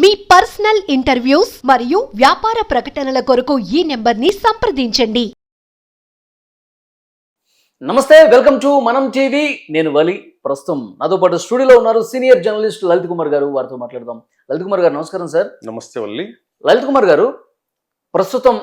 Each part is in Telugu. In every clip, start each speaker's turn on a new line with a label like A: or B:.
A: మీ పర్సనల్ ఇంటర్వ్యూస్ మరియు వ్యాపార ప్రకటనల కొరకు ఈ నెంబర్ని సంప్రదించండి.
B: నమస్తే వెల్కమ్ టు మనం టీవీ. నేను వలి ప్రస్తుతం నాతో పాటు స్టూడియోలో ఉన్నారు సీనియర్ జర్నలిస్ట్ లలిత్ కుమార్ గారు. వారితో మాట్లాడదాం. లలిత్ కుమార్ గారు నమస్కారం సార్.
C: నమస్తే వల్లి.
B: లలిత్ కుమార్ గారు ప్రస్తుతం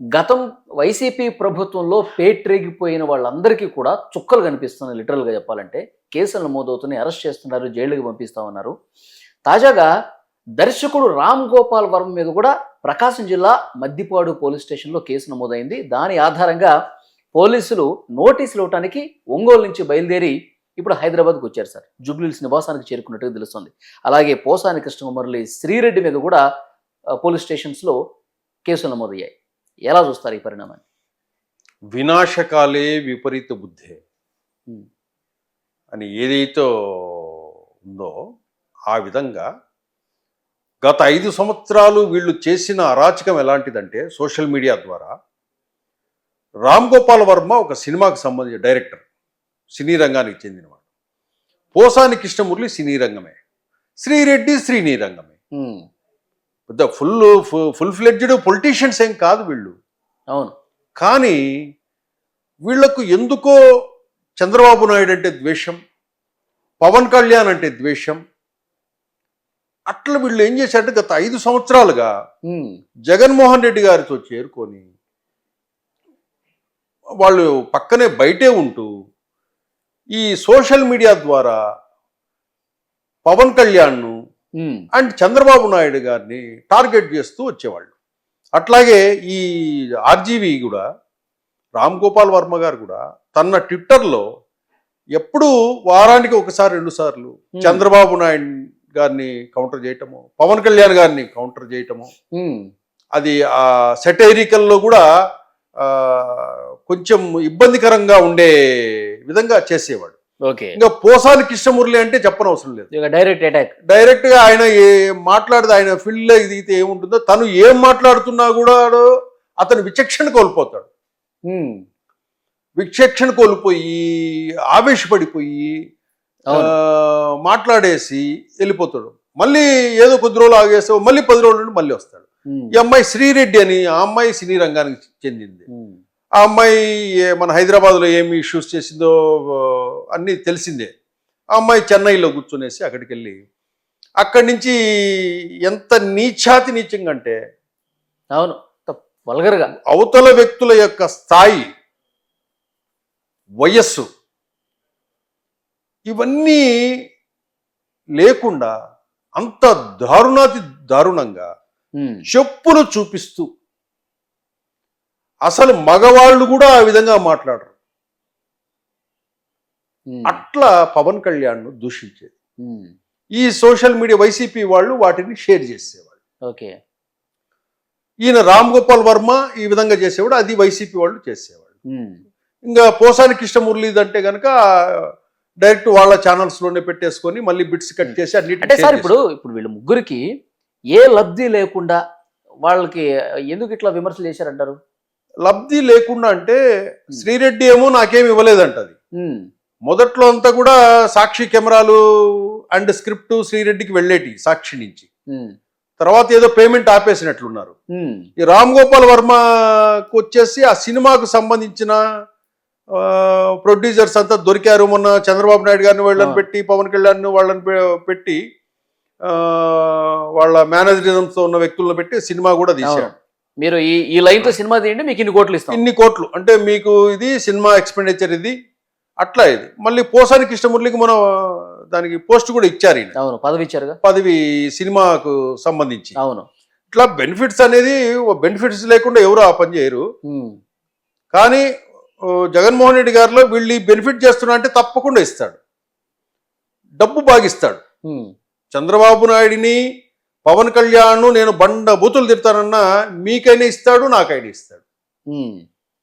B: గతం వైసీపీ ప్రభుత్వంలో పేట్రేగిపోయిన వాళ్ళందరికీ కూడా చుక్కలు కనిపిస్తున్నాయి లిటరల్గా చెప్పాలంటే. కేసులు నమోదవుతున్నాయి అరెస్ట్ చేస్తున్నారు జైలుకి పంపిస్తామన్నారు. తాజాగా దర్శకుడు రామ్ గోపాల్ వర్మ మీద కూడా ప్రకాశం జిల్లా మద్దిపాడు పోలీస్ స్టేషన్లో కేసు నమోదైంది. దాని ఆధారంగా పోలీసులు నోటీసులు ఇవ్వడానికి ఒంగోలు నుంచి బయలుదేరి ఇప్పుడు హైదరాబాద్కు వచ్చారు సార్. జూబ్లీహిల్స్ నివాసానికి చేరుకున్నట్టుగా తెలుస్తుంది. అలాగే పోసాని కృష్ణకుమారులి శ్రీరెడ్డి మీద కూడా పోలీస్ స్టేషన్స్లో కేసులు నమోదయ్యాయి. ఎలా చూస్తారు ఈ పరిణామాన్ని?
C: వినాశకాలే విపరీత బుద్ధే. అని ఏదైతే ఉందో ఆ విధంగా గత ఐదు సంవత్సరాలు వీళ్ళు చేసిన అరాచకం ఎలాంటిదంటే సోషల్ మీడియా ద్వారా రామ్ గోపాల్ వర్మ ఒక సినిమాకి సంబంధించిన డైరెక్టర్ సినీ రంగానికి చెందినవాడు. పోసాని కృష్ణమురళి సినీ రంగమే. శ్రీరెడ్డి శ్రీనీ రంగమే. పెద్ద ఫుల్ ఫుల్ ఫ్లెడ్జ్డ్ పొలిటీషియన్స్ ఏం కాదు వీళ్ళు.
B: అవును.
C: కానీ వీళ్ళకు ఎందుకో చంద్రబాబు నాయుడు అంటే ద్వేషం పవన్ కళ్యాణ్ అంటే ద్వేషం అట్లా వీళ్ళు ఏం చేశారంటే గత ఐదు సంవత్సరాలుగా జగన్మోహన్ రెడ్డి గారితో చేరుకొని వాళ్ళు పక్కనే బయటే ఉంటూ ఈ సోషల్ మీడియా ద్వారా పవన్ కళ్యాణ్ను అండ్ చంద్రబాబు నాయుడు గారిని టార్గెట్ చేస్తూ వచ్చేవాళ్ళు. అట్లాగే ఈ ఆర్జీవి కూడా రామ్ గోపాల్ వర్మ గారు కూడా తన ట్విట్టర్లో ఎప్పుడు వారానికి ఒకసారి రెండు సార్లు. చంద్రబాబు నాయుడు గారిని కౌంటర్ చేయటము పవన్ కళ్యాణ్ గారిని కౌంటర్ చేయటము. అది ఆ సెటైరికల్లో కూడా కొంచెం ఇబ్బందికరంగా ఉండే విధంగా చేసేవాడు.
B: ఓకే.
C: ఇంకా పోసాని కృష్ణమురళి అంటే చెప్పనవసరం లేదు.
B: ఇక డైరెక్ట్ అటాక్.
C: డైరెక్ట్గా ఆయన ఏ మాట్లాడితే ఆయన ఫీల్డ్లో దిగితే ఏముంటుందో తను ఏం మాట్లాడుతున్నా కూడా అతను విచక్షణ కోల్పోతాడు. విచక్షణ కోల్పోయి ఆవేశపడిపోయి మాట్లాడేసి వెళ్ళిపోతాడు. మళ్ళీ ఏదో కొద్ది రోజులు ఆగేస్తే మళ్ళీ పది రోజుల నుండి మళ్ళీ వస్తాడు. ఈ అమ్మాయి శ్రీరెడ్డి అని ఆ అమ్మాయి సినీ రంగానికి చెందింది. ఆ అమ్మాయి మన హైదరాబాద్లో ఏమి ఇష్యూస్ చేసిందో అన్నీ తెలిసిందే. ఆ అమ్మాయి చెన్నైలో కూర్చునేసి అక్కడికి వెళ్ళి అక్కడి నుంచి ఎంత నీచాతి నీచంగా అంటే
B: అవును వల్గర్గా.
C: అవతల వ్యక్తుల యొక్క స్థాయి వయస్సు ఇవన్నీ లేకుండా అంత దారుణాతి దారుణంగా చెప్పులు చూపిస్తూ అసలు మగవాళ్ళు కూడా ఆ విధంగా మాట్లాడరు. అట్లా పవన్ కళ్యాణ్ను దూషించేది. ఈ సోషల్ మీడియా వైసీపీ వాళ్ళు వాటిని షేర్ చేసేవాళ్ళు.
B: ఓకే.
C: ఈయన రామ్ గోపాల్ వర్మ ఈ విధంగా చేసేవాడు అది వైసీపీ వాళ్ళు చేసేవాళ్ళు. ఇంకా పోసాని కృష్ణమురళి అంటే కనుక డైరెక్ట్ వాళ్ళ ఛానల్స్లోనే పెట్టేసుకొని మళ్ళీ బిట్స్ కట్ చేసి అన్నిటిని
B: అంటే సార్ ఇప్పుడు ఇప్పుడు వీళ్ళ ముగ్గురికి ఏ లబ్ధి లేకుండా వాళ్ళకి ఎందుకు ఇట్లా విమర్శలు చేశారంటారు.
C: లబ్ధి లేకుండా అంటే శ్రీరెడ్డి ఏమో నాకేం ఇవ్వలేదంటది.
B: ఉమ్,
C: మొదట్లో అంతా కూడా సాక్షి కెమెరాలు అండ్ స్క్రిప్ట్ శ్రీరెడ్డికి వెళ్ళేటి సాక్షి నుంచి. తర్వాత ఏదో పేమెంట్ ఆపేసినట్లున్నారు. ఈ రామ్ గోపాల్ వర్మకు వచ్చేసి ఆ సినిమాకు సంబంధించిన ప్రొడ్యూసర్స్ అంతా దొరికారు. మొన్న చంద్రబాబు నాయుడు గారిని వాళ్ళని. పెట్టి పవన్ కళ్యాణ్ వాళ్ళని పెట్టి ఆ, వాళ్ళ మేనేజరిజంతో ఉన్న వ్యక్తులను పెట్టి సినిమా కూడా తీశారు.
B: మీరు ఈ ఈ లైన్తో సినిమా తీయండి మీకు ఇన్ని కోట్లు ఇస్తాం.
C: ఇన్ని కోట్లు. అంటే మీకు ఇది సినిమా ఎక్స్పెండిచర్ ఇది అట్లా ఇది. మళ్ళీ పోసాని కృష్ణమురళికి మనం దానికి పోస్ట్ కూడా ఇచ్చారు
B: అవును పదవి ఇచ్చారుగా?
C: పదవి సినిమాకు సంబంధించి.
B: అవును.
C: ఇట్లా బెనిఫిట్స్ అనేది బెనిఫిట్స్ లేకుండా ఎవరు ఆ పని చేయరు. కానీ జగన్మోహన్ రెడ్డి గారిలో వీళ్ళు బెనిఫిట్ చేస్తున్నా అంటే తప్పకుండా ఇస్తాడు. డబ్బు బాగిస్తాడు. చంద్రబాబు నాయుడిని పవన్ కళ్యాణ్ నేను బండ బూతులు తిడతానన్నా మీకైనా ఇస్తాడు నాకైనా ఇస్తాడు.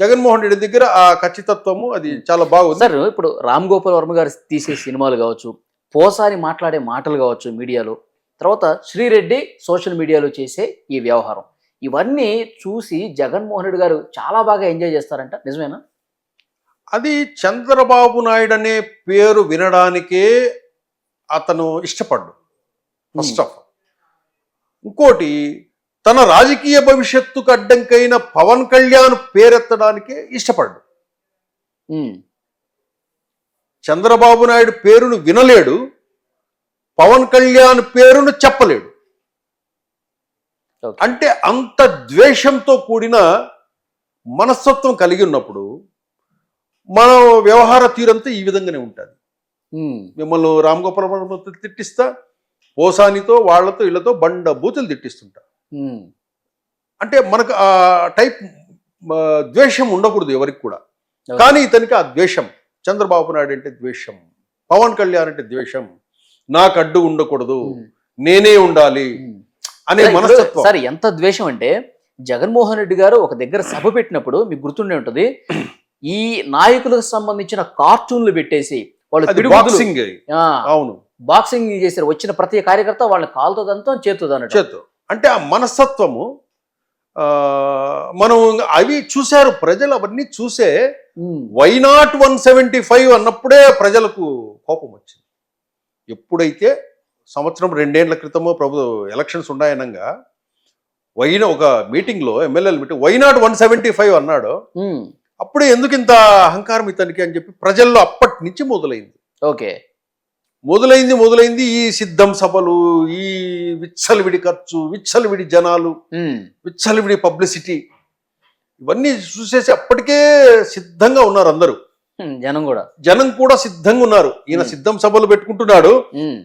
C: జగన్మోహన్ రెడ్డి దగ్గర ఆ ఖచ్చితత్వము అది చాలా బాగుంది.
B: సార్ ఇప్పుడు రామ్ గోపాల్ వర్మ గారు తీసే సినిమాలు కావచ్చు పోసారి మాట్లాడే మాటలు కావచ్చు మీడియాలో తర్వాత శ్రీరెడ్డి సోషల్ మీడియాలో చేసే ఈ వ్యవహారం. ఇవన్నీ చూసి జగన్మోహన్ రెడ్డి గారు చాలా బాగా ఎంజాయ్ చేస్తారంట నిజమేనా?
C: అది చంద్రబాబు నాయుడు అనే పేరు వినడానికే అతను ఇష్టపడ్డు. First of all. ఇంకోటి తన రాజకీయ భవిష్యత్తుకు అడ్డంకైన పవన్ కళ్యాణ్ పేరెత్తడానికే ఇష్టపడ్డు. చంద్రబాబు నాయుడు పేరును వినలేడు పవన్ కళ్యాణ్ పేరును చెప్పలేడు. అంటే అంత ద్వేషంతో కూడిన మనస్తత్వం కలిగి ఉన్నప్పుడు మన వ్యవహార తీరంతా ఈ విధంగానే ఉంటుంది. మిమ్మల్ని రామ్ గోపాల్ వర్మతో తిట్టిస్తా పోసానితో వాళ్ళతో ఇళ్ళతో బండ బూతులు తిట్టిస్తుంటా. అంటే మనకు ఆ టైప్ ద్వేషం ఉండకూడదు ఎవరికి కూడా. కానీ ఇతనికి ఆ ద్వేషం చంద్రబాబు నాయుడు అంటే ద్వేషం పవన్ కళ్యాణ్ అంటే ద్వేషం నాకు అడ్డు ఉండకూడదు నేనే ఉండాలి. అనే మనస్తత్వం.
B: సార్ ఎంత ద్వేషం అంటే జగన్మోహన్ రెడ్డి గారు ఒక దగ్గర సభ పెట్టినప్పుడు మీకు గుర్తుండే ఉంటది ఈ నాయకులకు సంబంధించిన కార్టూన్లు పెట్టేసి వాళ్ళు
C: బాక్సింగ్ అవును.
B: బాక్సింగ్ చేశారు వచ్చిన ప్రతి కార్యకర్త వాళ్ళని కాలుతో దంతం చేతుతో అన్నట్టు
C: చేతు అంటే ఆ మనస్తత్వము మనం అవి చూశారు ప్రజలు అవన్నీ చూసే why not one seventy five అన్నప్పుడే ప్రజలకు కోపం వచ్చింది. ఎప్పుడైతే సంవత్సరం రెండేళ్ళ క్రితమో ప్రభు ఎలక్షన్స్ ఉన్నాయనగా వైన ఒక మీటింగ్లో ఎమ్మెల్యేల meeting why not one seventy five అన్నాడు. అప్పుడే ఎందుకు ఇంత అహంకారం ఇతనికి అని చెప్పి ప్రజల్లో అప్పటి నుంచి మొదలైంది.
B: ఓకే.
C: మొదలైంది మొదలైంది ఈ సిద్ధం సభలు ఈ విచ్చలవిడి ఖర్చు విచ్చలవిడి జనాలు విచ్చలవిడి పబ్లిసిటీ ఇవన్నీ చూసేసి అప్పటికే సిద్ధంగా ఉన్నారు అందరూ.
B: జనం కూడా.
C: జనం కూడా సిద్ధంగా ఉన్నారు. ఈయన. సిద్ధం సభలు పెట్టుకుంటున్నాడు.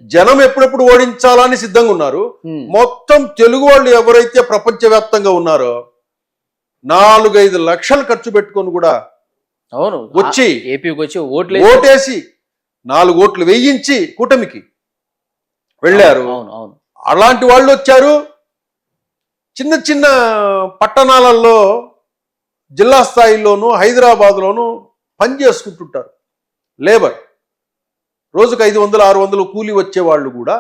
C: జనం ఎప్పుడెప్పుడు ఓడించాలని సిద్ధంగా ఉన్నారు. మొత్తం తెలుగు వాళ్ళు ఎవరైతే ప్రపంచవ్యాప్తంగా ఉన్నారో నాలుగైదు లక్షలు ఖర్చు పెట్టుకొని కూడా
B: అవును.
C: వచ్చి
B: ఏపీకి వచ్చి ఓట్లు
C: ఓటేసి నాలుగు ఓట్లు వేయించి కూటమికి వెళ్ళారు.
B: అవును అవును
C: అలాంటి వాళ్ళు వచ్చారు. చిన్న చిన్న పట్టణాలలో జిల్లా స్థాయిలోను హైదరాబాద్లోను పని చేసుకుంటుంటారు. లేబర్. రోజుకు ఐదు వందలు ఆరు వందలు కూలి వచ్చే వాళ్ళు కూడా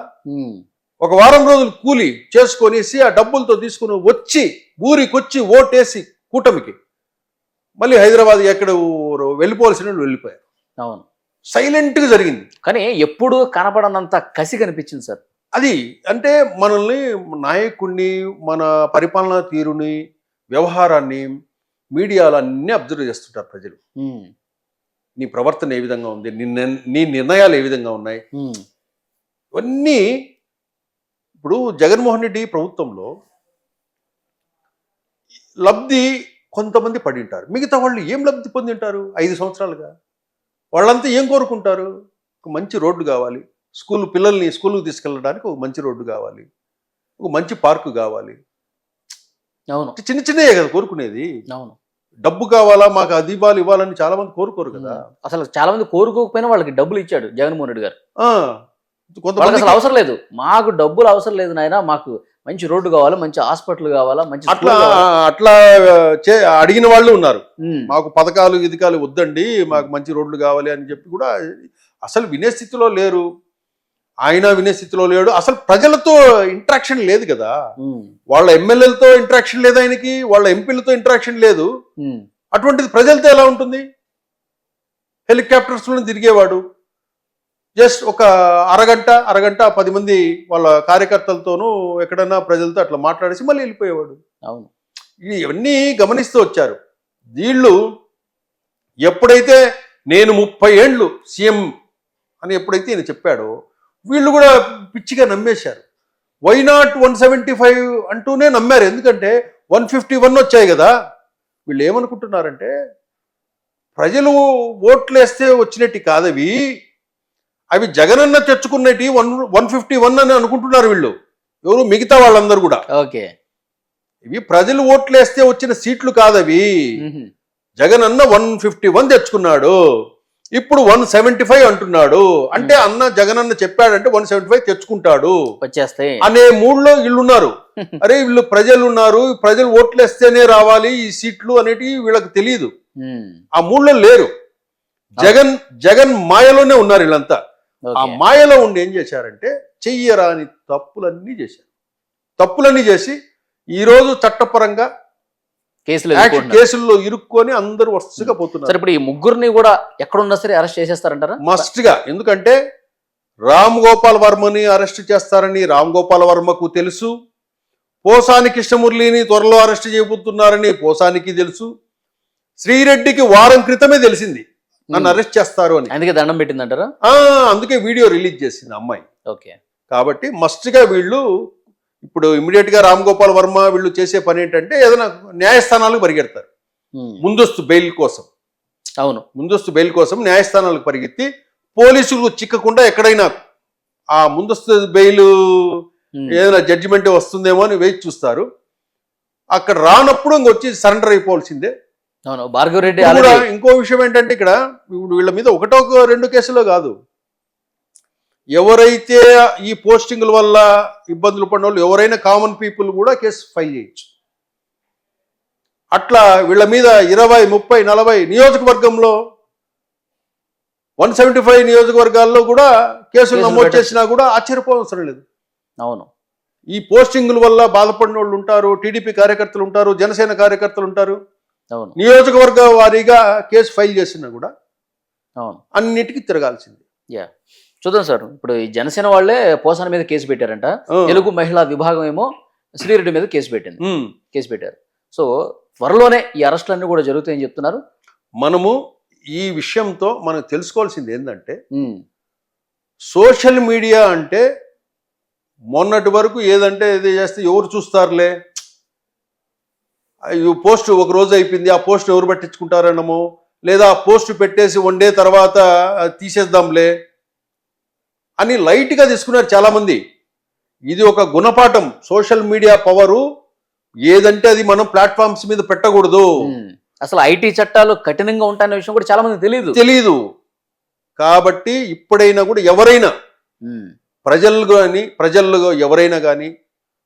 C: ఒక వారం రోజులు కూలి చేసుకొనేసి ఆ డబ్బులతో తీసుకుని వచ్చి ఊరికి వచ్చి ఓటేసి కూటమికి. మళ్ళీ హైదరాబాద్ ఎక్కడ వెళ్ళిపోవాల్సిన వాళ్ళు వెళ్ళిపోయారు.
B: అవును.
C: సైలెంట్గా జరిగింది.
B: కానీ ఎప్పుడు కనపడనంత కసి కనిపించింది సార్.
C: అది అంటే మనల్ని నాయకుడిని మన పరిపాలనా తీరుని వ్యవహారాన్ని మీడియాలో అన్నీ అబ్జర్వ్ చేస్తుంటారు ప్రజలు. నీ ప్రవర్తన ఏ విధంగా ఉంది? నీ నిర్- నీ నిర్ణయాలు ఏ విధంగా ఉన్నాయి? ఇవన్నీ ఇప్పుడు జగన్మోహన్ రెడ్డి ప్రభుత్వంలో లబ్ధి కొంతమంది పడి ఉంటారు మిగతా వాళ్ళు ఏం లబ్ధి పొంది ఉంటారు ఐదు సంవత్సరాలుగా? వాళ్ళంతా ఏం కోరుకుంటారు? ఒక మంచి రోడ్డు కావాలి. స్కూల్ పిల్లల్ని స్కూల్కి తీసుకెళ్ళడానికి ఒక మంచి రోడ్డు కావాలి. ఒక మంచి పార్కు కావాలి.
B: అవును.
C: చిన్న చిన్నయే కదా కోరుకునేది.
B: అవును.
C: డబ్బు కావాలా మాకు అది ఇవ్వాలి ఇవ్వాలని చాలా మంది కోరుకోరు కదా.
B: అసలు చాలా మంది కోరుకోకపోయినా వాళ్ళకి డబ్బులు ఇచ్చాడు జగన్మోహన్ రెడ్డి గారు.
C: కొంతమంది
B: అసలు అవసరం లేదు. మాకు డబ్బులు అవసరం లేదు నాయన మాకు మంచి రోడ్డు కావాలా మంచి హాస్పిటల్ కావాలా మంచి
C: అట్లా. అట్లా చే అడిగిన వాళ్ళు ఉన్నారు. మాకు పథకాలు గిథకాలు వద్దండి మాకు మంచి రోడ్లు కావాలి అని చెప్పి కూడా అసలు వినే స్థితిలో లేరు. ఆయన వినే స్థితిలో లేడు. అసలు ప్రజలతో ఇంట్రాక్షన్ లేదు కదా. వాళ్ళ ఎమ్మెల్యేలతో ఇంట్రాక్షన్ లేదు ఆయనకి వాళ్ళ ఎంపీలతో ఇంట్రాక్షన్ లేదు. అటువంటిది ప్రజలతో ఎలా ఉంటుంది? హెలికాప్టర్స్లో తిరిగేవాడు. జస్ట్ ఒక అరగంట అరగంట పది మంది వాళ్ళ కార్యకర్తలతోనూ ఎక్కడైనా ప్రజలతో అట్లా మాట్లాడేసి మళ్ళీ వెళ్ళిపోయేవాడు.
B: అవును.
C: ఇవన్నీ గమనిస్తూ వచ్చారు. వీళ్ళు ఎప్పుడైతే నేను ముప్పై ఏండ్లు సీఎం అని ఎప్పుడైతే ఈయన చెప్పాడో వీళ్ళు కూడా పిచ్చిగా నమ్మేశారు. Why not one seventy five అంటూనే నమ్మారు. ఎందుకంటే వన్ ఫిఫ్టీ వన్ వచ్చాయి కదా. వీళ్ళు ఏమనుకుంటున్నారంటే ప్రజలు ఓట్లు వేస్తే వచ్చినట్టు కాదవి. అవి జగనన్న తెచ్చుకున్నట్టు వన్ వన్ ఫిఫ్టీ వన్ అని అనుకుంటున్నారు వీళ్ళు. ఎవరు? మిగతా వాళ్ళందరూ కూడా.
B: ఓకే.
C: ఇవి ప్రజలు ఓట్లేస్తే వచ్చిన సీట్లు కాదవి. జగన్ అన్న వన్ ఫిఫ్టీ వన్ తెచ్చుకున్నాడు. ఇప్పుడు వన్ సెవెంటీ ఫైవ్ అంటున్నాడు. అంటే అన్న జగన్ అన్న చెప్పాడంటే వన్ సెవెంటీ ఫైవ్ తెచ్చుకుంటాడు.
B: వచ్చేస్తాయి.
C: అనే మూడ్లో వీళ్ళు ఉన్నారు అరే వీళ్ళు ప్రజలు ఉన్నారు ప్రజలు ఓట్లేస్తేనే రావాలి ఈ సీట్లు అనేటివి వీళ్ళకి తెలియదు ఆ మూడ్లో లేరు. జగన్ జగన్ మాయలోనే ఉన్నారు వీళ్ళంతా. ఆ. మాయలో ఉండి ఏం చేశారంటే చెయ్యరాని తప్పులన్నీ చేశారు. తప్పులన్నీ చేసి ఈ రోజు చట్టపరంగా. కేసుల్లో ఇరుక్కొని అందరూ వరుసగా
B: సరే
C: పోతున్నారు.
B: ఇప్పుడు ఈ ముగ్గురిని కూడా ఎక్కడున్నా సరే అరెస్ట్ చేసేస్తారంటారా?
C: మస్ట్గా ఎందుకంటే రామ్ గోపాల్ వర్మని అరెస్ట్ చేస్తారని రామ్ గోపాల్ వర్మకు తెలుసు. పోసాని కృష్ణమురళిని త్వరలో అరెస్ట్ చేయబోతున్నారని పోసానికి తెలుసు. శ్రీరెడ్డికి వారం క్రితమే తెలిసింది. నన్ను అరెస్ట్ చేస్తారు అని.
B: అందుకే దండం పెట్టిందంటారా?
C: ఆ, అందుకే వీడియో రిలీజ్ చేసింది అమ్మాయి.
B: ఓకే.
C: కాబట్టి మస్ట్గా వీళ్ళు ఇప్పుడు ఇమీడియట్గా రామ్ గోపాల్ వర్మ వీళ్ళు చేసే పని ఏంటంటే ఏదైనా న్యాయస్థానాలకు పరిగెడతారు. ముందస్తు బెయిల్ కోసం.
B: అవును.
C: ముందస్తు బెయిల్ కోసం న్యాయస్థానాలకు పరిగెత్తి పోలీసులు చిక్కకుండా ఎక్కడైనా ఆ ముందస్తు బెయిల్. ఏదైనా జడ్జిమెంట్ వస్తుందేమో అని వేచి చూస్తారు. అక్కడ రానప్పుడు ఇంకొచ్చి సరెండర్ అయిపోవాల్సిందే.
B: అవును భార్గవ్ రెడ్డి
C: ఇప్పుడు కూడా
B: ఆల్రెడీ
C: ఇంకో విషయం ఏంటంటే ఇక్కడ ఇప్పుడు వీళ్ళ మీద ఒకటో రెండు కేసులో కాదు. ఎవరైతే ఈ పోస్టింగ్ల వల్ల ఇబ్బందులు పడిన వాళ్ళు ఎవరైనా కామన్ పీపుల్ కూడా కేసు ఫైల్ చేయొచ్చు. అట్లా వీళ్ళ మీద ఇరవై ముప్పై నలభై నియోజకవర్గంలో వన్ సెవెంటీ ఫైవ్ నియోజకవర్గాల్లో కూడా కేసులు నమోదు. చేసినా కూడా ఆశ్చర్యపోవసరం లేదు.
B: అవును.
C: ఈ పోస్టింగుల వల్ల బాధపడిన వాళ్ళు ఉంటారు టీడీపీ కార్యకర్తలు ఉంటారు జనసేన కార్యకర్తలు ఉంటారు. నియోజకవర్గ వారీగా కేసు ఫైల్ చేసినా కూడా
B: అవును.
C: అన్నిటికీ తిరగాల్సింది.
B: యా. చూద్దాం సార్. ఇప్పుడు ఈ జనసేన వాళ్ళే పోసాన మీద కేసు పెట్టారంట. తెలుగు మహిళా విభాగం ఏమో శ్రీరెడ్డి మీద కేసు పెట్టింది. కేసు పెట్టారు. సో త్వరలోనే ఈ అరెస్టులన్నీ కూడా జరుగుతాయని చెప్తున్నారు.
C: మనము ఈ విషయంతో మనం తెలుసుకోవాల్సింది ఏంటంటే. సోషల్ మీడియా అంటే మొన్నటి వరకు ఏదంటే ఇది చేస్తే ఎవరు చూస్తారులే? పోస్ట్ ఒక రోజు అయిపోయింది ఆ పోస్ట్ ఎవరు పట్టించుకుంటారనమో? లేదా ఆ పోస్ట్ పెట్టేసి వన్ డే తర్వాత తీసేద్దాంలే అని లైట్గా తీసుకున్నారు చాలామంది. ఇది ఒక గుణపాఠం సోషల్ మీడియా పవరు ఏదంటే అది మనం ప్లాట్ఫామ్స్ మీద పెట్టకూడదు.
B: అసలు ఐటీ చట్టాలు కఠినంగా ఉంటాయన్న విషయం కూడా చాలా మంది తెలియదు
C: తెలీదు. కాబట్టి ఇప్పుడైనా కూడా ఎవరైనా. ప్రజలు కానీ ప్రజల్లో ఎవరైనా కానీ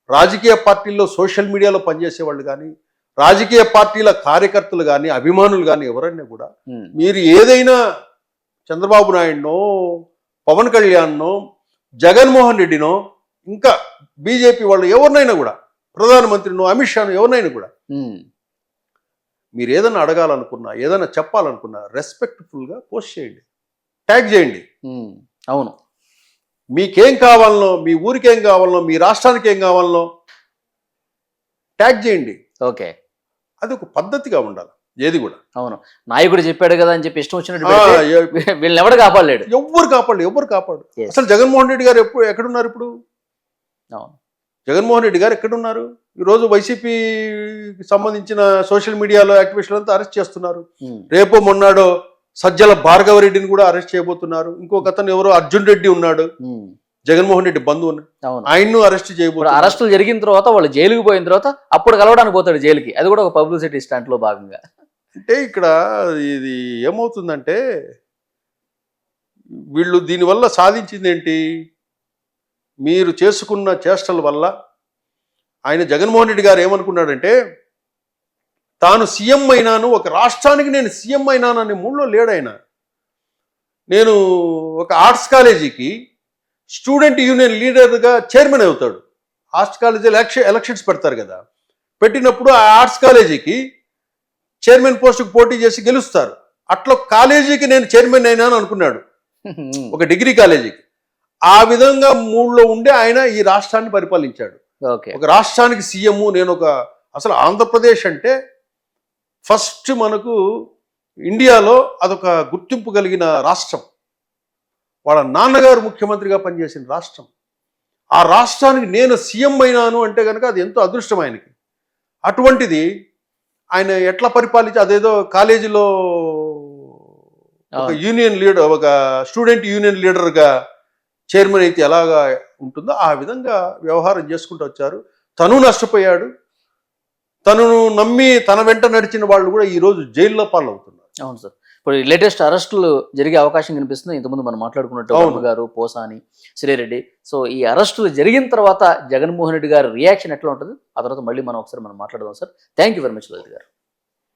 C: రాజకీయ పార్టీల్లో సోషల్ మీడియాలో పనిచేసే వాళ్ళు కానీ రాజకీయ పార్టీల కార్యకర్తలు కానీ అభిమానులు కానీ ఎవరైనా కూడా. మీరు ఏదైనా చంద్రబాబు నాయుడునో పవన్ కళ్యాణ్నో జగన్మోహన్ రెడ్డినో ఇంకా బీజేపీ వాళ్ళు ఎవరినైనా కూడా ప్రధానమంత్రినో అమిత్ షాను ఎవరినైనా కూడా. మీరు ఏదైనా అడగాలనుకున్నా ఏదైనా చెప్పాలనుకున్నా రెస్పెక్ట్ఫుల్గా పోస్ట్ చేయండి ట్యాగ్ చేయండి.
B: అవును
C: మీకేం కావాలనో మీ ఊరికి కావాలనో మీ రాష్ట్రానికి ఏం కావాలనో ట్యాగ్ చేయండి
B: ఓకే.
C: అది ఒక పద్ధతిగా ఉండాలి. ఏది కూడా.
B: అవును. నాయకుడు చెప్పాడు కదా అని చెప్పి ఇష్టం వచ్చినట్టు వీళ్ళని ఎవడు కాపాడలేడు.
C: ఎవ్వరు కాపాడు ఎవ్వరు కాపాడు. అసలు జగన్మోహన్ రెడ్డి గారు ఎప్పుడు ఎక్కడున్నారు ఇప్పుడు?
B: అవును.
C: జగన్మోహన్ రెడ్డి గారు ఎక్కడున్నారు? ఈరోజు వైసీపీకి సంబంధించిన సోషల్ మీడియాలో యాక్టివిస్టులంతా అరెస్ట్ చేస్తున్నారు.
B: ఉమ్.
C: రేపు మొన్నాడో సజ్జల భార్గవ రెడ్డిని కూడా అరెస్ట్ చేయబోతున్నారు. ఇంకొక అతను ఎవరో అర్జున్ రెడ్డి ఉన్నాడు.
B: ఉమ్.
C: జగన్మోహన్ రెడ్డి బంధువు ఆయన్ను అరెస్ట్ చేయబోతున్నారు.
B: అరెస్టులు జరిగిన తర్వాత వాళ్ళు జైలుకి పోయిన తర్వాత అప్పుడు కలవడానికి పోతాడు జైలుకి. అది కూడా ఒక పబ్లిసిటీ స్టంట్లో భాగంగా.
C: అంటే ఇక్కడ ఇది ఏమవుతుందంటే వీళ్ళు దీనివల్ల సాధించింది ఏంటి? మీరు చేసుకున్న చేష్టల వల్ల ఆయన జగన్మోహన్ రెడ్డి గారు ఏమనుకున్నాడంటే తాను సీఎం అయినాను ఒక రాష్ట్రానికి నేను సీఎం అయినాను అనే మూడులో లేడు ఆయన. నేను ఒక ఆర్ట్స్ కాలేజీకి స్టూడెంట్ యూనియన్ లీడర్గా చైర్మన్ అవుతాడు. ఆర్ట్స్ కాలేజీ ఎలక్షన్ ఎలక్షన్స్ పెడతారు కదా. పెట్టినప్పుడు ఆ ఆర్ట్స్ కాలేజీకి చైర్మన్ పోస్టుకు పోటీ చేసి గెలుస్తారు. అట్లా కాలేజీకి నేను చైర్మన్ అయినాను అనుకున్నాడు. ఒక డిగ్రీ కాలేజీకి. ఆ విధంగా మూడులో ఉండి ఆయన ఈ రాష్ట్రాన్ని పరిపాలించాడు.
B: ఓకే.
C: ఒక రాష్ట్రానికి సీఎం నేను ఒక అసలు ఆంధ్రప్రదేశ్ అంటే ఫస్ట్ మనకు ఇండియాలో అదొక గుర్తింపు కలిగిన రాష్ట్రం. వాళ్ళ నాన్నగారు ముఖ్యమంత్రిగా పనిచేసిన రాష్ట్రం. ఆ రాష్ట్రానికి నేను సీఎం అయినాను అంటే కనుక అది ఎంతో అదృష్టం ఆయనకి. అటువంటిది ఆయన ఎట్లా పరిపాలించి అదేదో కాలేజీలో ఒక. యూనియన్ లీడర్ ఒక స్టూడెంట్ యూనియన్ లీడర్గా చైర్మన్ అయితే ఎలాగా ఉంటుందో ఆ విధంగా వ్యవహారం చేసుకుంటూ వచ్చారు. తను నష్టపోయాడు. తనను నమ్మి తన వెంట నడిచిన వాళ్ళు కూడా ఈరోజు జైల్లో పాలవుతున్నారు.
B: అవును సార్. ఇప్పుడు లేటెస్ట్ అరెస్టులు జరిగే అవకాశం కనిపిస్తుంది. ఇంతకుముందు మనం మాట్లాడుకున్నట్టు. వర్మ గారు పోసాని శ్రీరెడ్డి సో ఈ అరెస్టులు జరిగిన తర్వాత జగన్మోహన్ రెడ్డి గారి రియాక్షన్ ఎట్లా ఉంటుంది? ఆ తర్వాత మళ్ళీ మనం ఒకసారి మనం మాట్లాడదాం sir thank you very much Lalit garu.